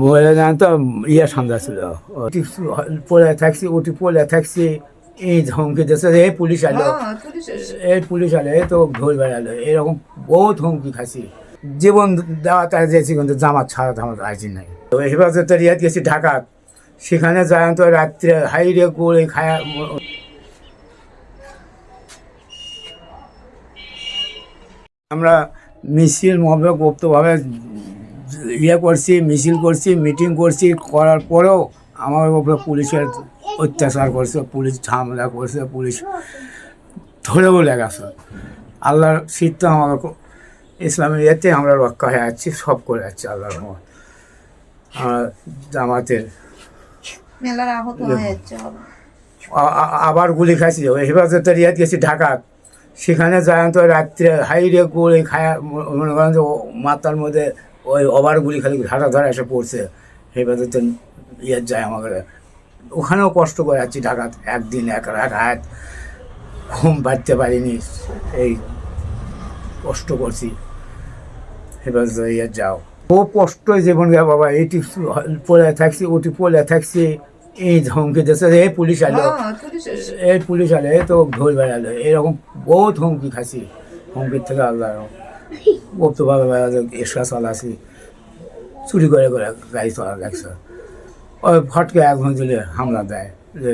বলে জান তো ইয়ে সন্ধ্যা ছিল ওটি পড়ে থাকছি ওটি পড়ে থাকছি এই ধমকি দিচ্ছে এই পুলিশ আলো হ্যাঁ, এই পুলিশ আলো এই তো ঘুরে বেড়ালো এরকম বহুত হুমকি খাচ্ছি জীবন দেওয়া তাই যেছি কিন্তু জামাত ছাড়া আমার রাজি নাই। তো হেফাজতে রিয়াদ গেছি ঢাকা। সেখানে যায় তো রাত্রে হাইরে করে খায়া আমরা মিছিল মহবে গুপ্তভাবে ইয়ে করছি মিছিল করছি মিটিং করছি করার পরেও আমার উপরে পুলিশের অত্যাচার করছে পুলিশ ঝামেলা করছে পুলিশ ধরেও লেগেছে আল্লাহর শীত আমাদের ইসলামের ইয়েতে আমরা রক্ষা হয়ে যাচ্ছি সব করে যাচ্ছি আল্লাহর রহমত। আমরা জামাতের যাচ্ছে আবার। গুলি খাইছি ওই হেফাজতে রিয়াদ গেছি ঢাকা সেখানে যায় তো রাত্রে হাইরে করে খায়া মনে করেন যে মাথার মধ্যে ওই ওভার গুলি খালি ঘাটা ধরে এসে পড়ছে। হেফাজতে ইয়ে যায় আমাকে। ওখানেও কষ্ট করে যাচ্ছি ঢাকা একদিন এক রাত হাত ঘুম পাড়তে পারিনি এই কষ্ট করছি। হেফাজতে ইয়ে যাও। ও কষ্ট জীবন গে বাবা এইটি পড়ে থাকছি ওটি পড়ে থাকছি এই ধমকি দিচ্ছে এই পুলিশ আলো। হ্যাঁ, এসে। এই পুলিশ আলো এই তো ঘুরে বেড়ালো এরকম বহুত হুমকি খাচ্ছি। হুমকির থেকে আল্লাহ গুপ্তভাবে এসা চালাছি চুরি করে করে গাড়ি চলা লাগছে। ওই ফটকে এক দিলে হামলা দেয় যে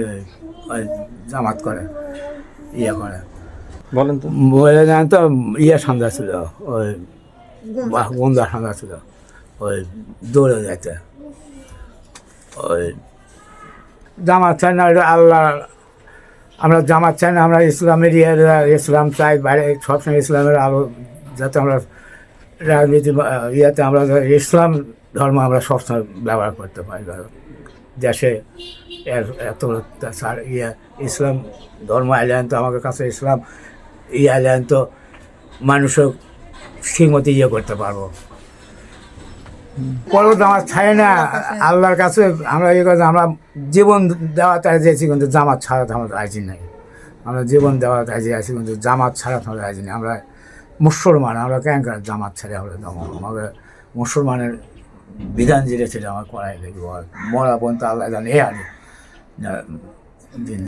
ওই জামাত করে ইয়ে করে। বলেন তো। বলে জান তো ইয়ে সন্ধ্যা ছিল ওই গন্ধা সন্ধ্যা ছিল ওই দৌড়ে যেতে ওই জামাত চাই না আল্লাহ আমরা জামাত চাই না আমরা ইসলামের ইয়ে ইসলাম চাই বাইরে সবসময় ইসলামের আলো যাতে আমরা রাজনীতি ইয়েতে আমরা, ইসলাম ধর্ম আমরা সবসময় ব্যবহার করতে পারি দেশে এত ইয়ে ইসলাম ধর্ম আইলেন তো আমাদের কাছে, ইসলাম ইয়ে আইলেন তো মানুষও ঠিক মতো ইয়ে করতে পারব। পর্বত আমার ছাই না, আল্লাহর কাছে আমরা ইয়ে করছি আমরা জীবন দেওয়া তাই দিয়েছি কিন্তু জামাত ছাড়া তো আমার রাজি নাই। আমরা জীবন দেওয়া রাজি আছি, কিন্তু জামাত ছাড়া তো আমরা রাজি নেই। আমরা মুসলমান, আমরা কেন জামাত ছেড়ে আমরা দমন আমাদের মুসলমানের বিধান যেটা সেটা আমার করাই দেখব মরা পর্যন্ত আল্লাহ জানে, এ দিন।